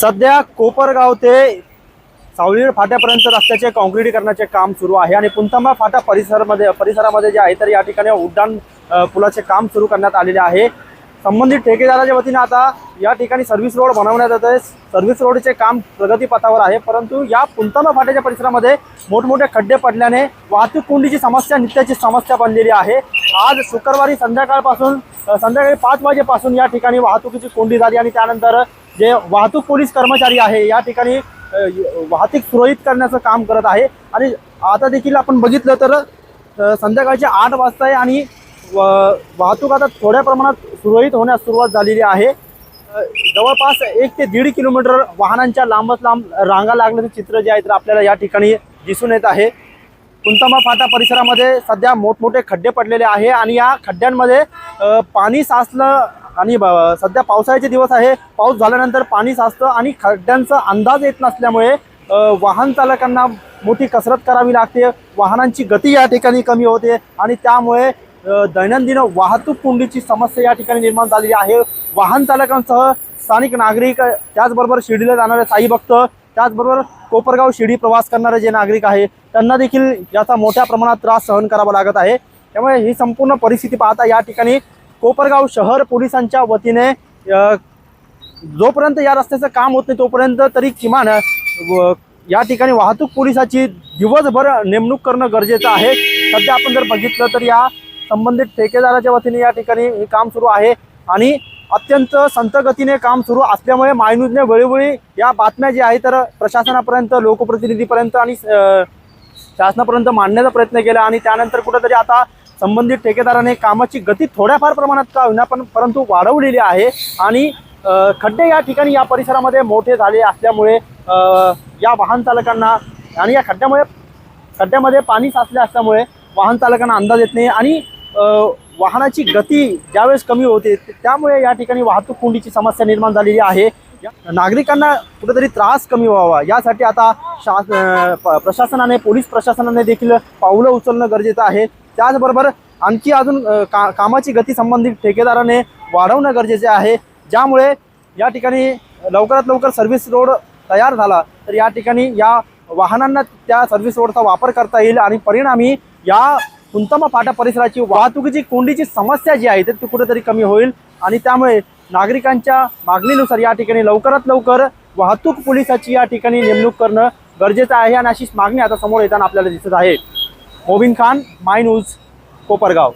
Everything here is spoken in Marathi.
सध्या कोपरगाव ते सावळीर फाट्यापर्यंत रस्त्याचे काँक्रीटीकरणाचे काम सुरू आहे आणि पुंतंबा फाटा परिसरमध्ये परिसरामध्ये जे आहे तर या ठिकाणी उड्डाण पुलाचे काम सुरू करण्यात आलेले आहे. संबंधित ठेकेदाराच्या वतीने आता या ठिकाणी सर्व्हिस रोड बनवण्यात येत आहे. सर्व्हिस रोडचे काम प्रगतीपथावर आहे परंतु या पुंतंबा फाट्याच्या परिसरामध्ये मोठमोठे खड्डे पडल्याने वाहतूक कोंडीची समस्या नित्याची समस्या बनलेली आहे. आज शुक्रवारी संध्याकाळपासून संध्याकाळी पाच वाजेपासून या ठिकाणी वाहतुकीची कोंडी झाली आणि त्यानंतर जे वाहतूक पोलीस कर्मचारी आहे या ठिकाणी वाहतूक सुरळीत करण्याचं काम करत आहे. आणि आता देखील आपण बघितलं तर संध्याकाळचे आठ वाजता आहे आणि व- वाहतूक आता थोड्या प्रमाणात सुरळीत होण्यास सुरुवात झालेली आहे. जवळपास एक ते दीड किलोमीटर वाहनांच्या लांबच लांब रांगा लागण्याचे चित्र जे आहे तर आपल्याला या ठिकाणी दिसून येत आहे. कुंतमा फाटा परिसरामध्ये सध्या मोठमोठे खड्डे पडलेले आहे आणि या खड्ड्यांमध्ये पाणी साचलं आणि ब- सध्या पावसाळ्याचे दिवस आहे. पाऊस झाल्यानंतर पाणी साचतं आणि खड्ड्यांचा अंदाज येत नसल्यामुळे वाहन चालकांना मोठी कसरत करावी लागते. वाहनांची गती या ठिकाणी कमी होते आणि त्यामुळे दैनंदिन वाहतूक कोंडीची समस्या या ठिकाणी निर्माण झालेली आहे. वाहन चालकांसह स्थानिक नागरिक त्याचबरोबर शिर्डीला जाणारे साई भक्त त्याचबरोबर कोपरगाव शिर्डी प्रवास करणारे जे नागरिक आहे त्यांना देखील याचा मोठ्या प्रमाणात त्रास सहन करावा लागत आहे. त्यामुळे ही संपूर्ण परिस्थिती पाहता या ठिकाणी कोपरगाव शहर पोलिसांच्या वतीने जोपर्यंत या रस्त्याचं काम होत नाही तोपर्यंत तरी किमान व- या ठिकाणी वाहतूक पोलिसाची दिवसभर नेमणूक करणं गरजेचं आहे. सध्या आपण जर बघितलं तर या संबंधित ठेकेदाराच्या वतीने या ठिकाणी हे काम सुरू आहे. आणि अत्यंत संतगतीने काम सुरू असल्यामुळे मायन्यूजने वेळोवेळी या बातम्या ज्या आहेत तर प्रशासनापर्यंत लोकप्रतिनिधीपर्यंत आणि शासनापर्यंत मांडण्याचा प्रयत्न केला आणि त्यानंतर कुठंतरी आता संबंधित ठेकेदाराने कामाची गती थोड्याफार प्रमाणात का होईना पण परंतु वाढवलेली आहे आणि खड्डे या ठिकाणी या परिसरामध्ये मोठे झाले असल्यामुळे या वाहन चालकांना आणि या खड्ड्यामुळे खड्ड्यामध्ये पाणी साचले असल्यामुळे वाहन चालकांना अंदाज येत नाही आणि वाहनाची गती ज्यावेळेस कमी होते त्यामुळे या ठिकाणी वाहतूक कोंडीची समस्या निर्माण झालेली आहे. या- नागरिकांना कुठेतरी त्रास कमी व्हावा यासाठी आता शास प्रशासनाने पोलीस प्रशासनाने देखील पावलं उचलणं गरजेचं आहे. त्याचबरोबर आणखी अजून का कामाची गती संबंधित ठेकेदाराने वाढवणं गरजेचे आहे. ज्यामुळे या ठिकाणी लवकरात लवकर सर्व्हिस रोड तयार झाला तर या ठिकाणी या वाहनांना त्या सर्व्हिस रोडचा वापर करता येईल आणि परिणामी या कुंतमा फाटा परिसराची वाहतुकीची कोंडीची समस्या जी आहे ती कुठेतरी कमी होईल. आणि त्यामुळे नागरिकांच्या मागणीनुसार या ठिकाणी लवकरात लवकर वाहतूक पोलिसाची या ठिकाणी नेमणूक करणं गरजेचं आहे आणि अशीच मागणी आता समोर येताना आपल्याला दिसत आहे. Mobin Khan my news Kopargaon.